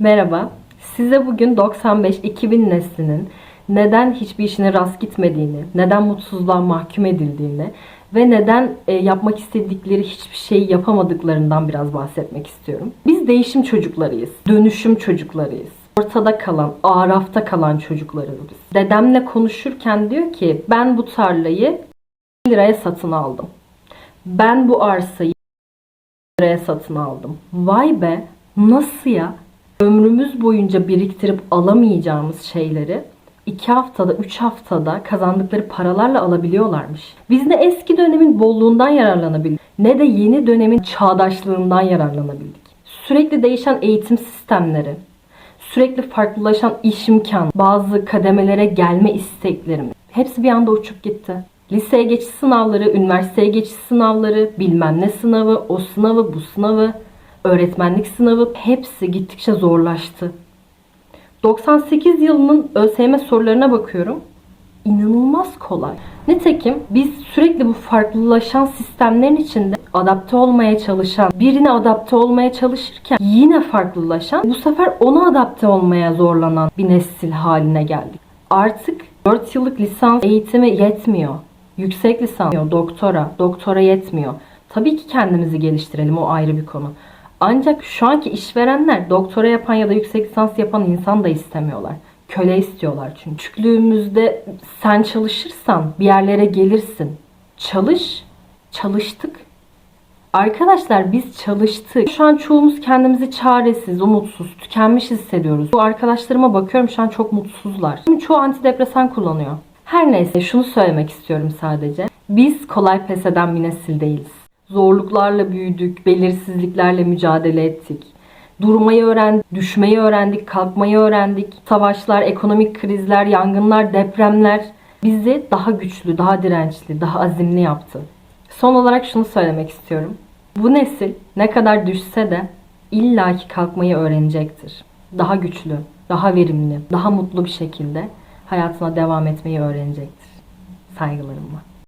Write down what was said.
Merhaba. Size bugün 95-2000 neslinin neden hiçbir işine rast gitmediğini, neden mutsuzluğa mahkum edildiğini ve neden e, yapmak istedikleri hiçbir şeyi yapamadıklarından biraz bahsetmek istiyorum. Biz değişim çocuklarıyız. Dönüşüm çocuklarıyız. Ortada kalan, arafta kalan çocuklarız biz. Dedemle konuşurken diyor ki ben bu tarlayı 1 liraya satın aldım. Ben bu arsayı 1 liraya satın aldım. Vay be nasıl ya? Ömrümüz boyunca biriktirip alamayacağımız şeyleri 2 haftada, 3 haftada kazandıkları paralarla alabiliyorlarmış. Biz ne eski dönemin bolluğundan yararlanabildik ne de yeni dönemin çağdaşlığından yararlanabildik. Sürekli değişen eğitim sistemleri, sürekli farklılaşan iş imkanı, bazı kademelere gelme isteklerimiz hepsi bir anda uçup gitti. Liseye geçiş sınavları, üniversiteye geçiş sınavları, bilmem ne sınavı, o sınavı, bu sınavı, öğretmenlik sınavı hepsi gittikçe zorlaştı. 98 yılının ÖSYM sorularına bakıyorum. İnanılmaz kolay. Nitekim biz sürekli bu farklılaşan sistemlerin içinde adapte olmaya çalışan, birine adapte olmaya çalışırken yine farklılaşan, bu sefer ona adapte olmaya zorlanan bir nesil haline geldik. Artık 4 yıllık lisans eğitimi yetmiyor. Yüksek lisans, doktora, doktora yetmiyor. Tabii ki kendimizi geliştirelim o ayrı bir konu. Ancak şu anki işverenler doktora yapan ya da yüksek lisans yapan insan da istemiyorlar. Köle istiyorlar çünkü. Küçüklüğümüzde sen çalışırsan bir yerlere gelirsin. Çalış, çalıştık. Arkadaşlar biz çalıştık. Şu an çoğumuz kendimizi çaresiz, umutsuz, tükenmiş hissediyoruz. Bu arkadaşlarıma bakıyorum şu an çok mutsuzlar. Çoğu antidepresan kullanıyor. Her neyse şunu söylemek istiyorum sadece. Biz kolay pes eden bir nesil değiliz. Zorluklarla büyüdük, belirsizliklerle mücadele ettik. Durmayı öğrendik, düşmeyi öğrendik, kalkmayı öğrendik. Savaşlar, ekonomik krizler, yangınlar, depremler bizi daha güçlü, daha dirençli, daha azimli yaptı. Son olarak şunu söylemek istiyorum. Bu nesil ne kadar düşse de illaki kalkmayı öğrenecektir. Daha güçlü, daha verimli, daha mutlu bir şekilde hayatına devam etmeyi öğrenecektir. Saygılarımla.